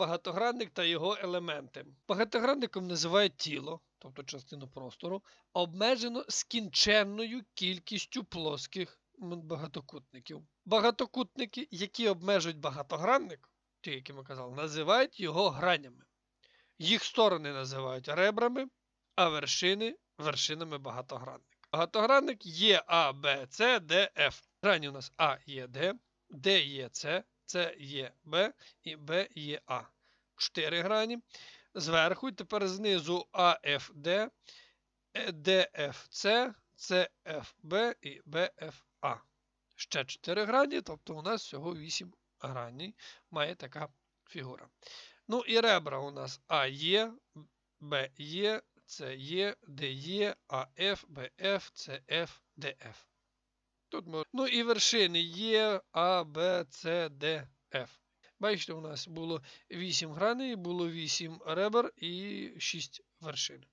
багатогранник та його елементи. Багатогранником називають тіло, тобто частину простору, обмежено скінченною кількістю плоских багатокутників. Багатокутники, які обмежують багатогранник, ті, які ми казали, називають його гранями. Їх сторони називають ребрами, а вершини вершинами багатогранника. Багатогранник є А, Б, С, Д, Ф. Грані у нас А є Д, Д є С, С є Б і Б є А. Чотири грані. Зверху і тепер знизу АФД, ДФЦ, ЦФБ і БФА. Ще 4 грані, тобто у нас всього 8 граней має така фігура. Ну і ребра у нас АЄ, БЄ, СЄ, ДЄ, АФ, БФ, ЦФ, ДФ. Тут ми... Ну і вершини Є, А, Б, С, Д, Ф. Бачите, у нас було 8 граней, було 8 ребер і 6 вершин.